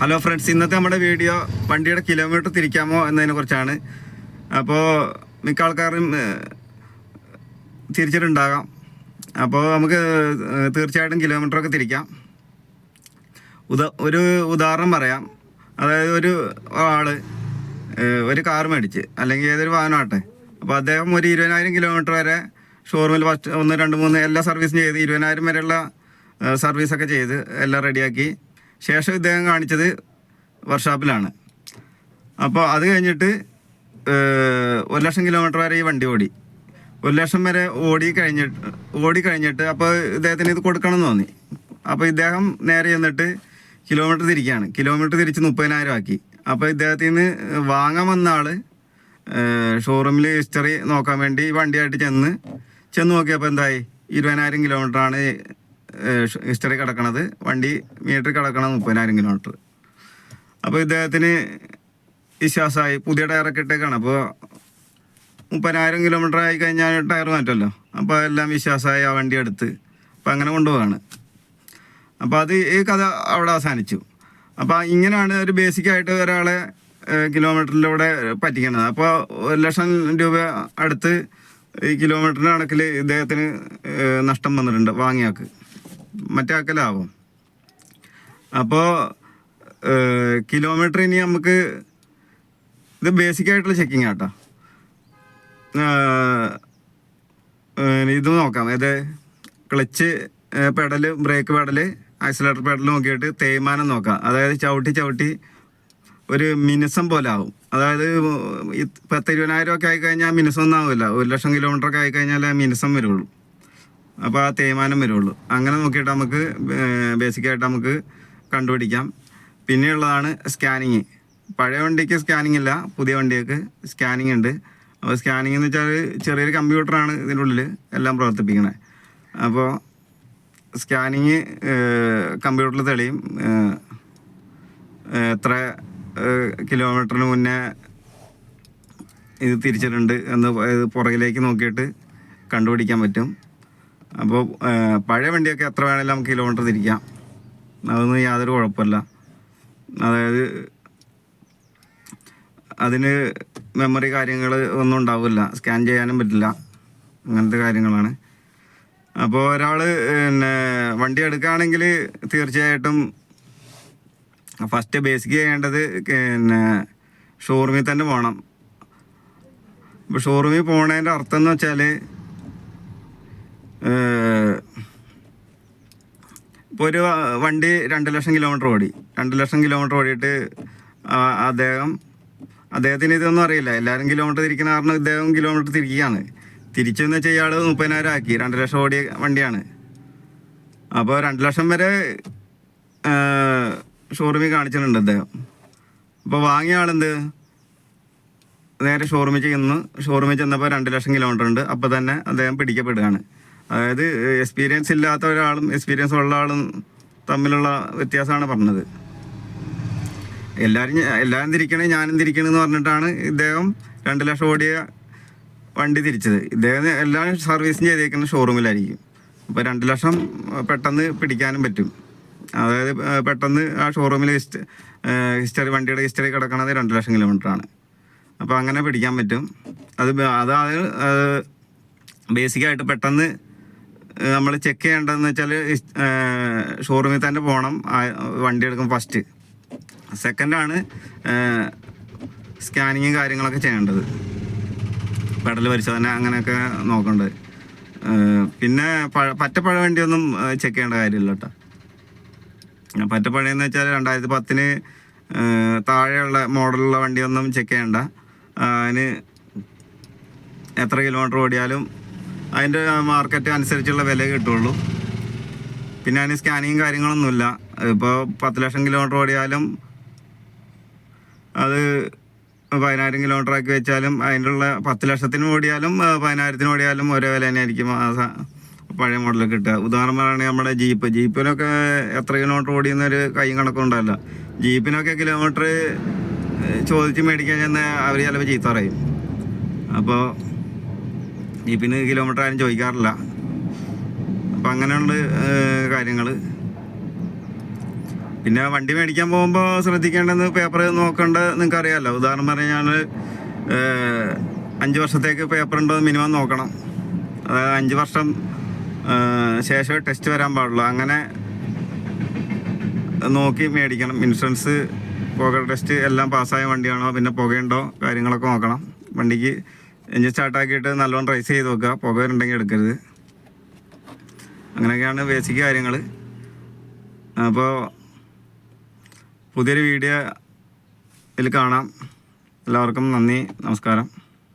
Hello friends ഇന്നത്തെ നമ്മുടെ video വണ്ടിയുടെ കിലോമീറ്റർ തിരിക്കാമോ എന്നതിനെ കുറിച്ചാണ്. അപ്പോൾ മിക്ക ആൾക്കാരും തിരിച്ചിട്ടുണ്ടാകാം. അപ്പോൾ നമുക്ക് തീർച്ചയായിട്ടും കിലോമീറ്ററൊക്കെ തിരിക്കാം. ഉദാ ഒരു ഉദാഹരണം പറയാം. അതായത് ഒരു ആൾ ഒരു കാർ മേടിച്ച് അല്ലെങ്കിൽ ഏതൊരു വാഹനമാട്ടെ അപ്പോൾ അദ്ദേഹം ഒരു ഇരുപതിനായിരം കിലോമീറ്റർ വരെ ഷോറൂമിൽ ഫസ്റ്റ് ഒന്ന് രണ്ട് മൂന്ന് എല്ലാ സർവീസും ചെയ്ത് ഇരുപതിനായിരം വരെയുള്ള സർവീസൊക്കെ ചെയ്ത് എല്ലാം റെഡിയാക്കി ശേഷം ഇദ്ദേഹം കാണിച്ചത് വർഷാപ്പിലാണ് അപ്പോൾ അത് കഴിഞ്ഞിട്ട് ഒരു ലക്ഷം കിലോമീറ്റർ വരെ ഈ വണ്ടി ഓടി. ഒരു ലക്ഷം വരെ ഓടി കഴിഞ്ഞിട്ട് ഓടി കഴിഞ്ഞിട്ട് അപ്പോൾ ഇദ്ദേഹത്തിന് ഇത് കൊടുക്കണം എന്ന് തോന്നി. അപ്പോൾ ഇദ്ദേഹം നേരെ ചെന്നിട്ട് കിലോമീറ്റർ തിരിക്കുകയാണ് കിലോമീറ്റർ തിരിച്ച് മുപ്പതിനായിരം ആക്കി. അപ്പോൾ ഇദ്ദേഹത്തിൽ നിന്ന് വാങ്ങാൻ വന്ന ആൾ ഷോറൂമിൽ ഹിസ്റ്ററി നോക്കാൻ വേണ്ടി വണ്ടിയായിട്ട് ചെന്ന് ചെന്ന് നോക്കിയപ്പോൾ എന്തായി? ഇരുപതിനായിരം കിലോമീറ്ററാണ് ഹിസ്റ്ററി കിടക്കണത്. വണ്ടി മീറ്റർ കിടക്കണത് മുപ്പതിനായിരം കിലോമീറ്റർ. അപ്പോൾ ഇദ്ദേഹത്തിന് വിശ്വാസമായി. പുതിയ ടയറൊക്കെ ഇട്ടേക്കാണ്. അപ്പോൾ മുപ്പതിനായിരം കിലോമീറ്റർ ആയി കഴിഞ്ഞാൽ ടയർ മാറ്റുമല്ലോ അപ്പോൾ എല്ലാം വിശ്വാസമായി ആ വണ്ടി എടുത്ത് അപ്പോൾ അങ്ങനെ കൊണ്ടുപോവാണ്. അപ്പോൾ അത് ഈ കഥ അവിടെ അവസാനിച്ചു. അപ്പോൾ ഇങ്ങനെയാണ് ഒരു ബേസിക്കായിട്ട് ഒരാളെ കിലോമീറ്ററിലൂടെ പറ്റിക്കുന്നത് അപ്പോൾ ഒരു ലക്ഷം രൂപ അടുത്ത് ഈ കിലോമീറ്ററിന്റെ കണക്കിൽ ഇദ്ദേഹത്തിന് നഷ്ടം വന്നിട്ടുണ്ട് വാങ്ങിയാൾക്ക് മറ്റേ ആക്കലാവും അപ്പോൾ കിലോമീറ്റർ ഇനി നമുക്ക് ഇത് ബേസിക് ആയിട്ടുള്ള ചെക്കിങ് ആട്ടോ. ഇത് നോക്കാം. അതായത് clutch pedal brake pedal accelerator pedal നോക്കിയിട്ട് തേയ്മാനം നോക്കാം. അതായത് ചവിട്ടി ചവിട്ടി ഒരു മിനുസം പോലെ ആവും. അതായത് പത്ത് ഇരുപതിനായിരം ഒക്കെ ആയിക്കഴിഞ്ഞാൽ മിനുസം ഒന്നും ആവില്ല ഒരു ലക്ഷം കിലോമീറ്റർ ഒക്കെ ആയിക്കഴിഞ്ഞാൽ മിനുസം വരുള്ളൂ. അപ്പോൾ ആ തേയ്മാനം വരുള്ളൂ. അങ്ങനെ നോക്കിയിട്ട് നമുക്ക് ബേസിക്കായിട്ട് നമുക്ക് കണ്ടുപിടിക്കാം. പിന്നെയുള്ളതാണ് സ്കാനിങ് പഴയ വണ്ടിക്ക് സ്കാനിങ് ഇല്ല. പുതിയ വണ്ടിക്ക് സ്കാനിങ് ഉണ്ട്. അപ്പോൾ സ്കാനിങ് എന്ന് വെച്ചാൽ ചെറിയൊരു കമ്പ്യൂട്ടറാണ് ഇതിന്റെ ഉള്ളിൽ എല്ലാം പ്രവർത്തിപ്പിക്കണേ. അപ്പോൾ സ്കാനിങ് കമ്പ്യൂട്ടറിൽ തെളിയും. എത്ര കിലോമീറ്ററിന് മുന്നേ ഇത് തിരിച്ചിട്ടുണ്ട് എന്ന് പുറകിലേക്ക് നോക്കിയിട്ട് കണ്ടുപിടിക്കാൻ പറ്റും. അപ്പോൾ പഴയ വണ്ടിയൊക്കെ എത്ര വേണമെങ്കിലും നമുക്ക് കിലോമീറ്റർ തിരിക്കാം. അതൊന്നും യാതൊരു കുഴപ്പമില്ല. അതായത് അതിന് മെമ്മറി കാര്യങ്ങൾ ഒന്നും ഉണ്ടാവില്ല. സ്കാൻ ചെയ്യാനും പറ്റില്ല. അങ്ങനത്തെ കാര്യങ്ങളാണ്. അപ്പോൾ ഒരാൾ പിന്നെ വണ്ടി എടുക്കുകയാണെങ്കിൽ തീർച്ചയായിട്ടും ഫസ്റ്റ് ബേസിക് ചെയ്യേണ്ടത് പിന്നെ ഷോറൂമിൽ തന്നെ പോകണം. ഇപ്പോൾ ഷോറൂമിൽ പോണതിന്റെ അർത്ഥം എന്ന് വെച്ചാൽ ഇപ്പോൾ ഒരു വണ്ടി രണ്ട് ലക്ഷം കിലോമീറ്റർ ഓടി. രണ്ട് ലക്ഷം കിലോമീറ്റർ ഓടിയിട്ട് അദ്ദേഹം അദ്ദേഹത്തിന് ഇതൊന്നും അറിയില്ല. എല്ലാവരും കിലോമീറ്റർ തിരിക്കുന്ന കാരണം ഇദ്ദേഹം കിലോമീറ്റർ തിരിക്കുകയാണ്. തിരിച്ചെന്ന് വെച്ചാൽ ഇയാൾ മുപ്പതിനായിരം ആക്കി. രണ്ട് ലക്ഷം ഓടിയ വണ്ടിയാണ്. അപ്പോൾ രണ്ട് ലക്ഷം വരെ ഷോറൂമിൽ കാണിച്ചിട്ടുണ്ട് അദ്ദേഹം. അപ്പോൾ വാങ്ങിയ ആളെന്ത്? നേരെ ഷോറൂമിൽ ചെന്ന് ഷോറൂമിൽ ചെന്നപ്പോൾ രണ്ട് ലക്ഷം കിലോമീറ്റർ ഉണ്ട്. അപ്പോൾ തന്നെ അദ്ദേഹം പിടിക്കപ്പെടുകയാണ്. അതായത് എക്സ്പീരിയൻസ് ഇല്ലാത്ത ഒരാളും എക്സ്പീരിയൻസ് ഉള്ള ആളും തമ്മിലുള്ള വ്യത്യാസമാണ് പറഞ്ഞത്. എല്ലാവരും എല്ലാവരും തിരിക്കണേ ഞാനും തിരിക്കണമെന്ന് പറഞ്ഞിട്ടാണ് ഇദ്ദേഹം രണ്ട് ലക്ഷം ഓടിയ വണ്ടി തിരിച്ചത്. ഇദ്ദേഹം എല്ലാവരും സർവീസും ചെയ്തേക്കുന്ന ഷോറൂമിലായിരിക്കും അപ്പോൾ രണ്ട് ലക്ഷം പെട്ടെന്ന് പിടിക്കാനും പറ്റും. അതായത് പെട്ടെന്ന് ആ ഷോറൂമിൽ ഹിസ്റ്ററി വണ്ടിയുടെ ഹിസ്റ്ററി കിടക്കണത് രണ്ട് ലക്ഷം കിലോമീറ്ററാണ്. അപ്പോൾ അങ്ങനെ പിടിക്കാൻ പറ്റും. അത് അത് അത് ബേസിക്കായിട്ട് പെട്ടെന്ന് നമ്മൾ ചെക്ക് ചെയ്യേണ്ടതെന്ന് വെച്ചാൽ ഷോറൂമിൽ തന്നെ പോകണം വണ്ടി എടുക്കും ഫസ്റ്റ് സെക്കൻഡാണ് സ്കാനിങ്ങും കാര്യങ്ങളൊക്കെ ചെയ്യേണ്ടത്. പെടൽ പരിശോധന അങ്ങനെയൊക്കെ നോക്കേണ്ടത് പിന്നെ പഴ പറ്റപ്പഴ വണ്ടിയൊന്നും ചെക്ക് ചെയ്യേണ്ട കാര്യമില്ല കേട്ടോ. പറ്റപ്പഴയെന്ന് വെച്ചാൽ രണ്ടായിരത്തി പത്തിന് താഴെയുള്ള മോഡലുള്ള വണ്ടിയൊന്നും ചെക്ക് ചെയ്യേണ്ട. അതിന് എത്ര കിലോമീറ്റർ ഓടിയാലും അതിന്റെ മാർക്കറ്റ് അനുസരിച്ചുള്ള വില കിട്ടുള്ളൂ. പിന്നെ അതിന് സ്കാനിങ്ങും കാര്യങ്ങളൊന്നുമില്ല. ഇപ്പോൾ പത്ത് ലക്ഷം കിലോമീറ്റർ ഓടിയാലും അത് പതിനായിരം കിലോമീറ്റർ ആക്കി വെച്ചാലും അതിനുള്ള പത്ത് ലക്ഷത്തിന് ഓടിയാലും പതിനായിരത്തിന് ഓടിയാലും ഒരേ വില തന്നെയായിരിക്കും ആ പഴയ മോഡൽ കിട്ടുക. ഉദാഹരണം പറയുകയാണെങ്കിൽ നമ്മുടെ ജീപ്പ് ജീപ്പിനൊക്കെ എത്ര കിലോമീറ്റർ ഓടിയെന്നൊരു കൈയും കണക്കും ഉണ്ടല്ല ജീപ്പിനൊക്കെ കിലോമീറ്റർ ചോദിച്ച് മേടിക്കാൻ ചെന്ന് അവർ ചിലപ്പോൾ ചീത്ത പറയും. അപ്പോൾ ജീപ്പിന് കിലോമീറ്റർ ആരും ചോദിക്കാറില്ല. അപ്പം അങ്ങനെയുള്ള കാര്യങ്ങൾ പിന്നെ വണ്ടി മേടിക്കാൻ പോകുമ്പോൾ ശ്രദ്ധിക്കേണ്ടത് പേപ്പർ നോക്കേണ്ടത് നിങ്ങൾക്ക് അറിയാമല്ലോ ഉദാഹരണം പറഞ്ഞാൽ അഞ്ച് വർഷത്തേക്ക് പേപ്പർ ഉണ്ടോ മിനിമം നോക്കണം. അതായത് അഞ്ച് വർഷം ശേഷമേ ടെസ്റ്റ് വരാൻ പാടുള്ളൂ. അങ്ങനെ നോക്കി മേടിക്കണം. ഇൻഷുറൻസ് പുക ടെസ്റ്റ് എല്ലാം പാസ്സായ വണ്ടിയാണോ പിന്നെ പുകയുണ്ടോ കാര്യങ്ങളൊക്കെ നോക്കണം. വണ്ടിക്ക് എഞ്ചിൻ സ്റ്റാർട്ടാക്കിയിട്ട് നല്ലോണം റൈസ് ചെയ്ത് വെക്കുക പുക വരുന്നുണ്ടെങ്കിൽ എടുക്കരുത്. അങ്ങനെയൊക്കെയാണ് ബേസിക് കാര്യങ്ങൾ അപ്പോൾ പുതിയൊരു വീഡിയോ ഇതിൽ കാണാം. എല്ലാവർക്കും നന്ദി. നമസ്കാരം.